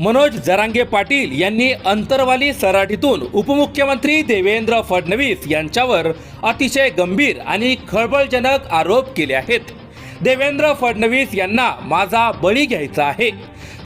मनोज जरांगे पाटील यांनी अंतरवाली सराटीतून उपमुख्यमंत्री देवेंद्र फडणवीस यांच्यावर अतिशय गंभीर आणि खळबळजनक आरोप केले आहेत. देवेंद्र फडणवीस यांना माझा बळी घ्यायचा आहे.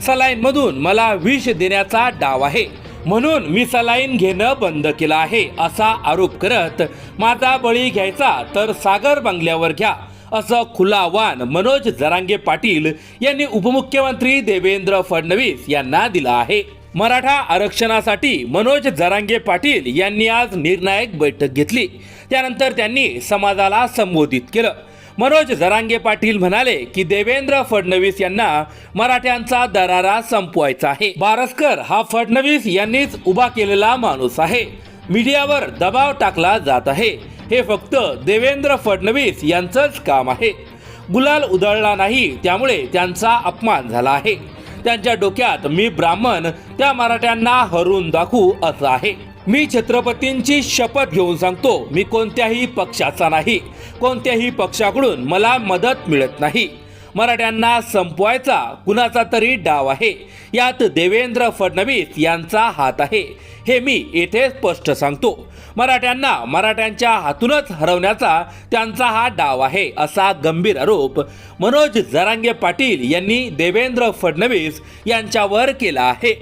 सलाईनमधून मला विष देण्याचा डाव आहे. म्हणून मी सलाईन घेणं बंद केलं आहे असा आरोप करत माझा बळी घ्यायचा तर सागर बंगल्यावर घ्या. असं खुलं आव्हान मनोज जरांगे पाटील यांनी उपमुख्यमंत्री देवेंद्र फडणवीस यांना दिलं आहे. मराठा आरक्षणासाठी मनोज जरांगे पाटील यांनी आज निर्णायक बैठक घेतली. त्यानंतर त्यांनी समाजाला संबोधित केलं. मनोज जरांगे पाटील म्हणाले की देवेंद्र फडणवीस यांना मराठ्यांचा दरारा संपवायचा आहे. बारसकर हा फडणवीस यांनीच उभा केलेला माणूस आहे. मीडियावर दबाव टाकला जात आहे. हे फक्त देवेंद्र फडणवीस यांचंच काम आहे. गुलाल उधळला नाही त्यामुळे त्यांचा अपमान झाला आहे. त्यांच्या डोक्यात मी ब्राह्मण त्या मराठ्यांना हरून दाखवू असं आहे. मी छत्रपतींची शपथ घेऊन सांगतो मी कोणत्याही पक्षाचा नाही. कोणत्याही पक्षाकडून मला मदत मिळत नाही. मराठ्यांना संपवायचा कुणाचा तरी डाव आहे. यात देवेंद्र फडणवीस यांचा हात आहे. हे मी येथे स्पष्ट सांगतो. मराठ्यांना मराठ्यांच्या हातूनच हरवण्याचा त्यांचा हा डाव आहे असा गंभीर आरोप मनोज जरांगे पाटील यांनी देवेंद्र फडणवीस यांच्यावर केला आहे.